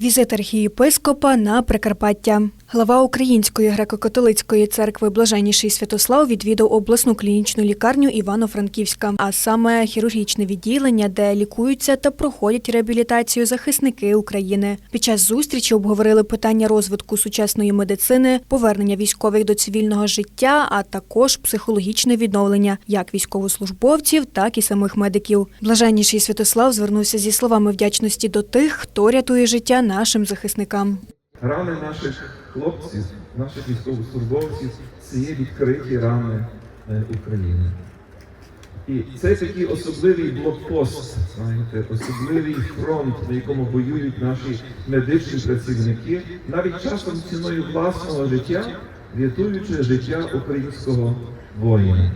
Візит архієпископа на Прикарпаття. Глава Української греко-католицької церкви Блаженніший Святослав відвідав обласну клінічну лікарню Івано-Франківська, а саме хірургічне відділення, де лікуються та проходять реабілітацію захисники України. Під час зустрічі обговорили питання розвитку сучасної медицини, повернення військових до цивільного життя, а також психологічне відновлення як військовослужбовців, так і самих медиків. Блаженніший Святослав звернувся зі словами вдячності до тих, хто рятує життя нашим захисникам. Рани наших хлопців, наших військовослужбовців це є відкриті рани е, України. І це такий особливий блокпост, знаєте, особливий фронт, на якому воюють наші медичні працівники, навіть часом ціною власного життя, рятуючи життя українського воїна.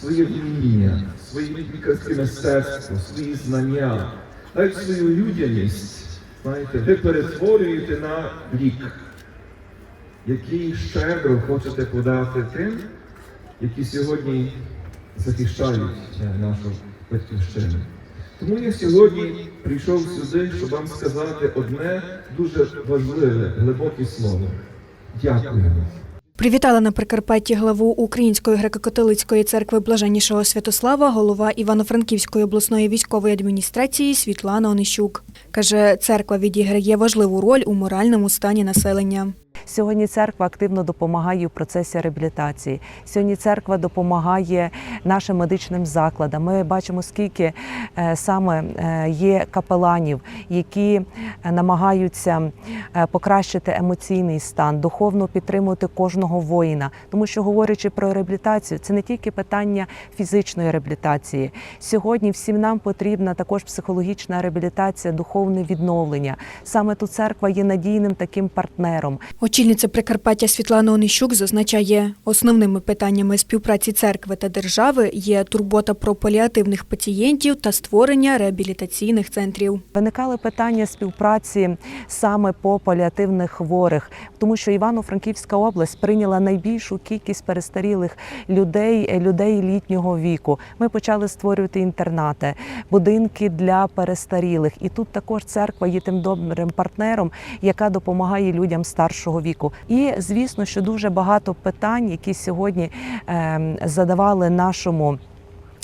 Своє вміння, своє лікарське мистецтво, свої знання, навіть свою людяність, знаєте, ви перетворюєте на лік, який щедро хочете подати тим, які сьогодні захищають нашу батьківщину. Тому я сьогодні прийшов сюди, щоб вам сказати одне дуже важливе, глибоке слово. Дякуємо. Привітала на Прикарпатті главу Української греко-католицької церкви Блаженнішого Святослава, голова Івано-Франківської обласної військової адміністрації Світлана Онищук. Каже, церква відіграє важливу роль у моральному стані населення. Сьогодні церква активно допомагає у процесі реабілітації. Сьогодні церква допомагає нашим медичним закладам. Ми бачимо, скільки е, саме е, є капеланів, які е, намагаються покращити емоційний стан, духовно підтримувати кожного воїна. Тому що, говорячи про реабілітацію, це не тільки питання фізичної реабілітації. Сьогодні всім нам потрібна також психологічна реабілітація, духовне відновлення. Саме тут церква є надійним таким партнером. Очільниця Прикарпаття Світлана Онищук зазначає, основними питаннями співпраці церкви та держави є турбота про паліативних пацієнтів та створення реабілітаційних центрів. Виникали питання співпраці саме по паліативних хворих, тому що Івано-Франківська область прийняла найбільшу кількість перестарілих людей, людей літнього віку. Ми почали створювати інтернати, будинки для перестарілих. І тут також церква є тим добрим партнером, яка допомагає людям старшого віку. І звісно, що дуже багато питань, які сьогодні ем, задавали нашому.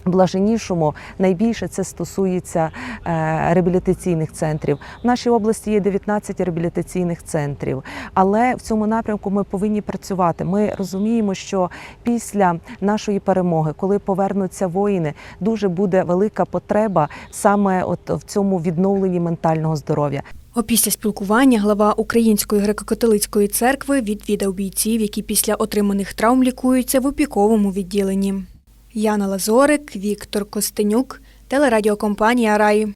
Блаженішому найбільше це стосується е, реабілітаційних центрів. В нашій області є 19 реабілітаційних центрів, але в цьому напрямку ми повинні працювати. Ми розуміємо, що після нашої перемоги, коли повернуться воїни, дуже буде велика потреба саме от в цьому відновленні ментального здоров'я. Опісля спілкування глава Української греко-католицької церкви відвідав бійців, які після отриманих травм лікуються в опіковому відділенні. Яна Лазорик, Віктор Костенюк, телерадіокомпанія Раї.